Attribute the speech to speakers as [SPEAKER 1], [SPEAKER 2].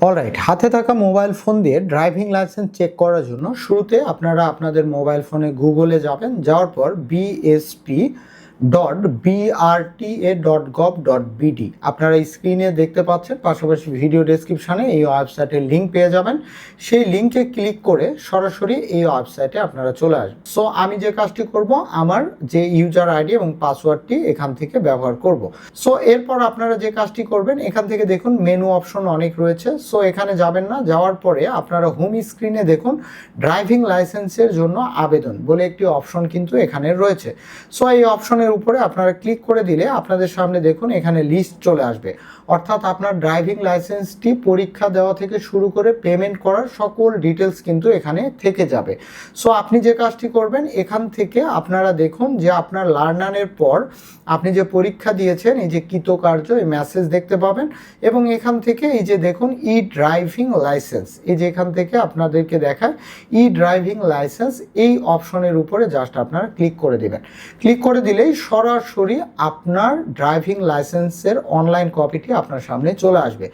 [SPEAKER 1] Alright হাতে থাকা mobile phone দিয়ে ড্রাইভিং লাইসেন্স চেক করার জন্য শুরুতে আপনারা আপনাদের মোবাইল ফোনে গুগলে যাবেন, যাওয়ার পর BSP dot BRTA dot gov dot BD আপনারা স্ক্রিনে দেখতে পাচ্ছেন, পাশাপাশি ভিডিও ডেসক্রিপশানে এই ওয়েবসাইটের লিঙ্ক পেয়ে যাবেন। সেই লিঙ্কে ক্লিক করে সরাসরি এই ওয়েবসাইটে আপনারা চলে আসবেন। সো আমি যে কাজটি করব, আমার যে ইউজার আইডি এবং পাসওয়ার্ডটি এখান থেকে ব্যবহার করব। সো এরপর আপনারা যে কাজটি করবেন, এখান থেকে দেখুন মেনু অপশন অনেক রয়েছে। সো এখানে যাবেন না, যাওয়ার পরে আপনারা হোম স্ক্রিনে দেখুন ড্রাইভিং লাইসেন্সের জন্য আবেদন বলে একটি অপশন কিন্তু এখানে রয়েছে। সো এই অপশনের উপরে আপনারা ক্লিক করে দিলে আপনাদের সামনে দেখুন এখানে লিস্ট চলে আসবে। অর্থাৎ আপনার ড্রাইভিং লাইসেন্সটি পরীক্ষা দেওয়া থেকে শুরু করে পেমেন্ট করার সকল ডিটেলস কিন্তু এখানে থেকে যাবে। সো আপনি যে কাজটি করবেন, এখান থেকে আপনারা দেখুন যে আপনার লার্নারের পর আপনি যে পরীক্ষা দিয়েছেন, এই যে কৃতকার্য, এই মেসেজ দেখতে পাবেন এবং এখান থেকে এই যে দেখুন ই ড্রাইভিং লাইসেন্স এই যে এখান থেকে আপনাদেরকে দেখায় ই ড্রাইভিং লাইসেন্স এই অপশনের উপরে জাস্ট আপনারা ক্লিক করে দেবেন। ক্লিক করে দিলেই সরাসরি আপনার ড্রাইভিং লাইসেন্সের অনলাইন কপিটি আপনার সামনে চলে আসবে।